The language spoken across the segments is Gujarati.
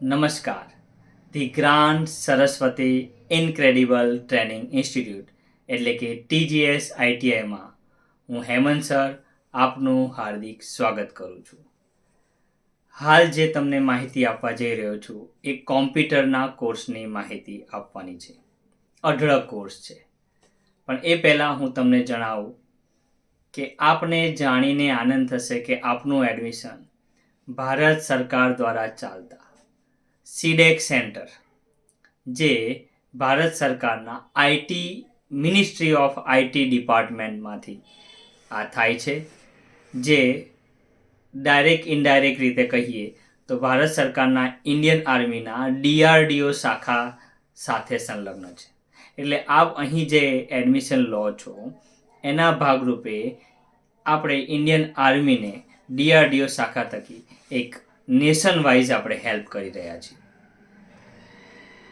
નમસ્કાર. The grand Saraswati incredible training institute, એટલે કે ટીજીએસ આઈટીઆઈમાં હું હેમંત સર આપનું હાર્દિક સ્વાગત કરું છું. હાલ જે તમને માહિતી આપવા જઈ રહ્યો છું, એ કોમ્પ્યુટરના કોર્સની માહિતી આપવાની છે. અઢળક કોર્સ છે. પણ એ પહેલાં હું તમને જણાવું કે આપને જાણીને આનંદ થશે કે આપનું એડમિશન ભારત સરકાર દ્વારા ચાલતા સીડેક સેન્ટર, જે ભારત સરકારના આઈટી મિનિસ્ટ્રી ઓફ આઈટી ડિપાર્ટમેન્ટમાંથી આ થાય છે, જે ડાયરેક્ટ ઇનડાયરેક્ટ રીતે કહીએ તો ભારત સરકારના ઇન્ડિયન આર્મીના ડીઆરડીઓ શાખા સાથે સંલગ્ન છે. એટલે આપ અહીં જે એડમિશન લો છો, એના ભાગરૂપે આપણે ઇન્ડિયન આર્મીને ડીઆરડીઓ શાખા થકી એક નેશન વાઇઝ આપણે હેલ્પ કરી રહ્યા છીએ.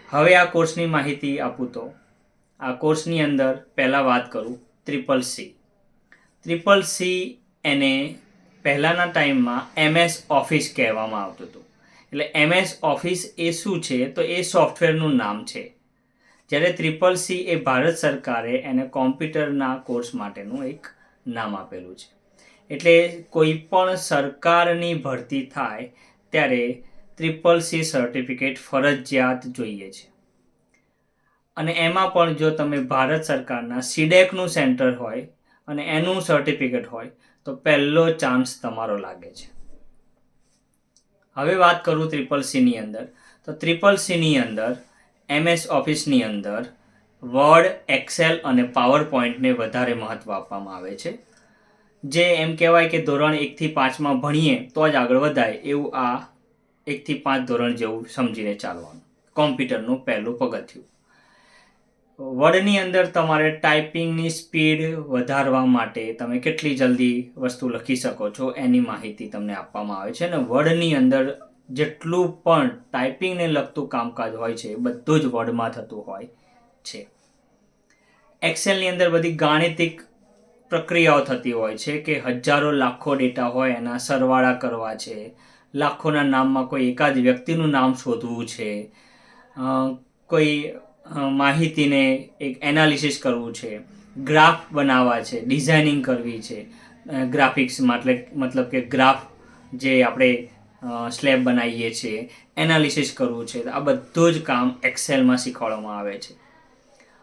હવે આ કોર્સની માહિતી આપું તો, આ કોર્સની અંદર પહેલાં વાત કરું ટ્રિપલ સી. ટ્રિપલ સી એને પહેલાંના ટાઈમમાં એમએસ ઓફિસ કહેવામાં આવતું હતું. એટલે એમએસ ઓફિસ એ શું છે? તો એ સોફ્ટવેરનું નામ છે. જ્યારે ટ્રિપલ સી એ ભારત સરકારે એને કોમ્પ્યુટરના કોર્સ માટેનું એક નામ આપેલું છે. એટલે કોઈ પણ સરકારની ભરતી થાય, ત્યારે ટ્રિપલ સી સર્ટિફિકેટ ફરજિયાત જોઈએ છે. અને એમાં પણ જો તમે ભારત સરકારના સીડેકનું સેન્ટર હોય અને એનું સર્ટિફિકેટ હોય, તો પહેલો ચાન્સ તમારો લાગે છે. હવે વાત કરું ટ્રિપલ સીની અંદર. તો ટ્રિપલ સીની અંદર, એમએસ ઓફિસની અંદર, વર્ડ, એક્સેલ અને પાવર પોઈન્ટને વધારે મહત્ત્વ આપવામાં આવે છે. જે એમ કહેવાય કે ધોરણ એકથી પાંચમાં ભણીએ તો જ આગળ વધાય એવું આ એકથી પાંચ ધોરણ જેવું સમજીને ચાલવાનું. કોમ્પ્યુટરનું પહેલું પગથિયું. વર્ડની અંદર તમારે ટાઈપિંગની સ્પીડ વધારવા માટે તમે કેટલી જલ્દી વસ્તુ લખી શકો છો એની માહિતી તમને આપવામાં આવે છે અને વર્ડની અંદર જેટલું પણ ટાઈપિંગને લગતું કામકાજ હોય છે બધું જ વર્ડમાં થતું હોય છે. એક્સેલની અંદર બધી ગાણિતિક પ્રક્રિયાઓ થતી હોય છે કે હજારો લાખો ડેટા હોય એના સરવાળા કરવા છે. લાખોના નામમાં કોઈ એકાદ વ્યક્તિનું નામ શોધવું છે. કોઈ માહિતીને એક એનાલિસિસ કરવું છે. ગ્રાફ બનાવવા છે, ડિઝાઇનિંગ કરવી છે. ગ્રાફિક્સમાં એટલે મતલબ કે ગ્રાફ જે આપણે સ્લેબ બનાવીએ છીએ એનાલિસિસ કરવું છે. આ બધું જ કામ એક્સેલમાં શીખવાડવામાં આવે છે.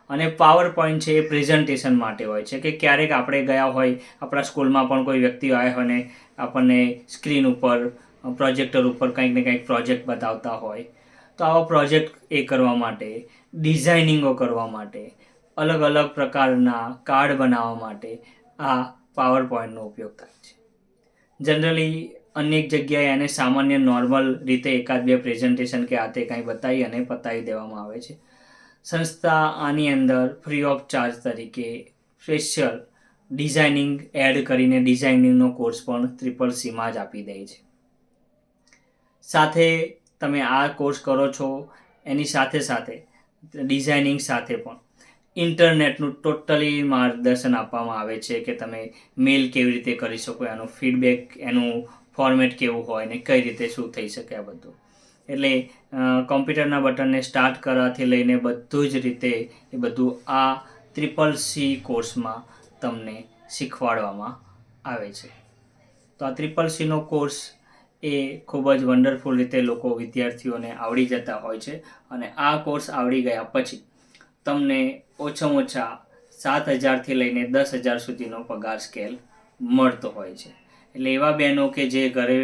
અને પાવર પોઈન્ટ છે એ પ્રેઝન્ટેશન માટે હોય છે કે ક્યારેક આપણે ગયા હોય, આપણા સ્કૂલમાં પણ કોઈ વ્યક્તિ આવ્યા અને આપણને સ્ક્રીન ઉપર, પ્રોજેક્ટર ઉપર કંઈક ને કંઈક પ્રોજેક્ટ બતાવતા હોય. તો આવા પ્રોજેક્ટ એ કરવા માટે, ડિઝાઇનિંગો કરવા માટે, અલગ અલગ પ્રકારના કાર્ડ બનાવવા માટે આ પાવર પોઈન્ટનો ઉપયોગ થાય છે. જનરલી અનેક જગ્યાએ એને સામાન્ય નોર્મલ રીતે એકાદ બે પ્રેઝન્ટેશન કે આ તે કાંઈ બતાવી અને પતાવી દેવામાં આવે છે. સંસ્થા આની અંદર ફ્રી ઓફ ચાર્જ તરીકે સ્પેશિયલ ડિઝાઇનિંગ એડ કરીને ડિઝાઇનિંગનો કોર્સ પણ ટ્રિપલ સીમાં જ આપી દે છે. સાથે તમે આ કોર્સ કરો છો, એની સાથે સાથે ડિઝાઇનિંગ સાથે પણ ઇન્ટરનેટનું ટોટલી માર્ગદર્શન આપવામાં આવે છે કે તમે મેલ કેવી રીતે કરી શકો, એનો ફીડબેક એનું ફોર્મેટ કેવું હોય ને કઈ રીતે શું થઈ શકે આ બધું. એટલે કોમ્પ્યુટરના બટનને સ્ટાર્ટ કરવાથી લઈને બધું જ રીતે એ બધું આ ટ્રિપલ સી કોર્સમાં તમને શીખવાડવામાં આવે છે. તો આ ટ્રિપલ સીનો કોર્સ એ ખૂબ જ વન્ડરફુલ રીતે લોકો વિદ્યાર્થીઓને આવડી જતા હોય છે અને આ કોર્સ આવડી ગયા પછી તમને ઓછામાં ઓછા સાત હજારથી લઈને દસ હજાર સુધીનો પગાર સ્કેલ મળતો હોય છે. એટલે એવા બહેનો કે જે ઘરે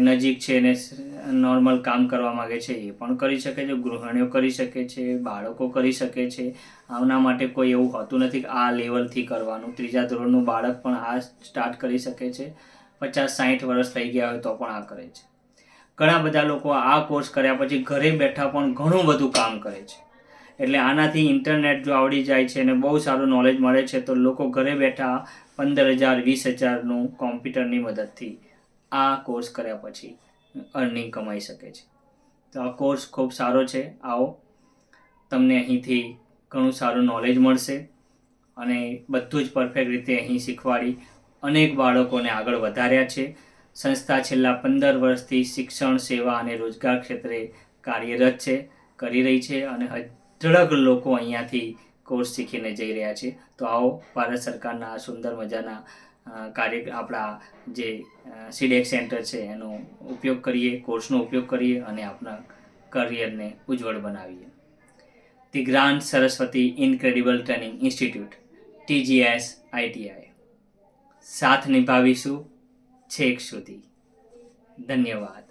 નજીક છે ને નોર્મલ કામ કરવા માગે છે, એ પણ કરી શકે છે, ગૃહિણીઓ કરી શકે છે, બાળકો કરી શકે છે. આવના માટે કોઈ એવું હોતું નથી કે આ લેવલથી કરવાનું. ત્રીજા ધોરણનું બાળક પણ આ સ્ટાર્ટ કરી શકે છે. પચાસ સાઠ વર્ષ થઈ ગયા હોય તો પણ આ કરે છે. ઘણા બધા લોકો આ કોર્સ કર્યા પછી ઘરે બેઠા પણ ઘણું બધું કામ કરે છે. એટલે આનાથી ઇન્ટરનેટ જો આવડી જાય છે અને બહુ સારું નોલેજ મળે છે, તો લોકો ઘરે બેઠા પંદર હજાર, વીસ હજારનું કોમ્પ્યુટરની મદદથી આ કોર્સ કર્યા પછી અર્નિંગ કમાઈ શકે છે. તો આ કોર્સ ખૂબ સારો છે. આવો, તમને અહીંથી ઘણું સારું નોલેજ મળશે અને બધું જ પરફેક્ટ રીતે અહીં શીખવાડી અનેક બાળકોને આગળ વધાર્યા છે. સંસ્થા છેલ્લા પંદર વર્ષથી શિક્ષણ, સેવા અને રોજગાર ક્ષેત્રે કાર્યરત છે, કરી રહી છે અને અઢળક લોકો અહીંયાથી કોર્સ શીખીને જઈ રહ્યા છે. તો આવો, ભારત સરકારના સુંદર મજાના કાર્ય, આપણા જે સીડેક સેન્ટર છે, એનો ઉપયોગ કરીએ કોર્સનો ઉપયોગ કરીએ અને આપણા કરિયરને ઉજ્જવળ બનાવીએ. The grand Saraswati incredible training institute TGS ITI સાથ નિભાવીશું. છેક સુધી. ધન્યવાદ.